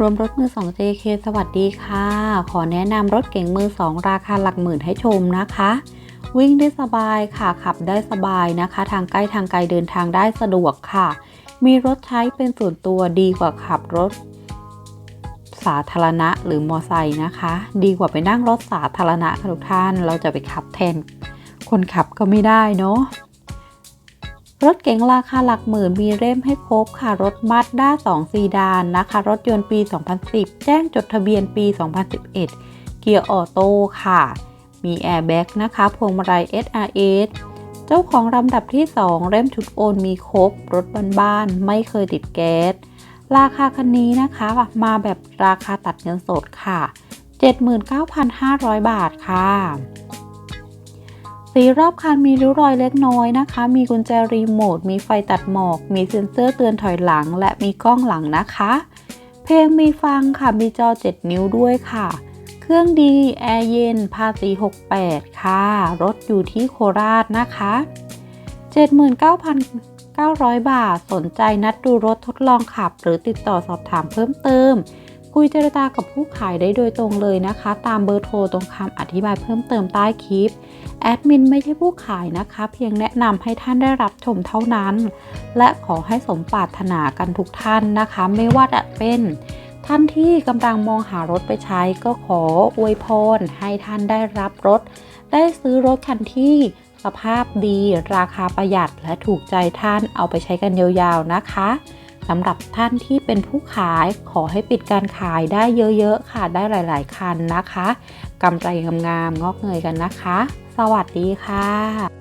รวมรถมือ 2 JK สวัสดีค่ะ ขอแนะนำรถเก๋งมือ 2 ราคาหลักหมื่นให้ชมนะคะ วิ่งได้สบายค่ะ ขับได้สบายนะคะ ทางใกล้ทางไกลเดินทางได้สะดวกค่ะ มีรถใช้เป็นส่วนตัวดีกว่าขับรถ สาธารณะหรือมอไซค์นะคะ ดีกว่าไปนั่งรถสาธารณะค่ะทุกท่าน เราจะไปขับแทน คนขับก็ไม่ได้เนาะ รถเก๋งราคาหลักหมื่นมีเล่มให้ครบค่ะ รถมาสด้า2ซีดานนะคะ รถยนต์ปี 2010 แจ้งจดทะเบียนปี 2011 เกียร์ออโต้ค่ะ มีแอร์แบ็กนะคะ พวงมาลัย SRS เจ้าของลำดับที่ 2 เล่มชุดโอนมีครบ รถบ้านๆไม่เคยติดแก๊ส ราคาคันนี้นะคะ มาแบบราคาตัดเงินสดค่ะ 79,500 บาทค่ะ สีรอบคันมีริ้วรอยเล็กน้อยนะคะ มีกุญแจรีโมท มีไฟตัดหมอก มีเซ็นเซอร์เตือนถอยหลัง และมีกล้องหลังนะคะ เพลงมีฟังค่ะ มีจอ 7 นิ้วด้วยค่ะ เครื่องดี แอร์เย็น ภาษี 68 ค่ะ รถอยู่ที่โคราชนะคะ 79,900 บาท สนใจนัดดูรถทดลองขับ หรือติดต่อสอบถามเพิ่มเติม คุยเจรจากับผู้ขายได้โดยตรงเลยนะคะ ตามเบอร์โทรตรงคำอธิบายเพิ่มเติมใต้คลิปแอดมินไม่ใช่ผู้ขายนะคะ เพียงแนะนำให้ท่านได้รับชมเท่านั้น และขอให้สมปรารถนากันทุกท่านนะคะ ไม่ว่าจะเป็นท่านที่กำลังมองหารถไปใช้ก็ขออวยพรให้ท่านได้รับรถ ได้ซื้อรถคันที่สภาพดี ราคาประหยัดและถูกใจท่านเอาไปใช้กันยาวๆนะคะ สำหรับท่านที่เป็นผู้ขายขอให้ปิดการขายได้เยอะๆค่ะ ได้หลาย ๆ คันนะคะกำไรงามๆงอกเงยกันนะคะ สวัสดีค่ะ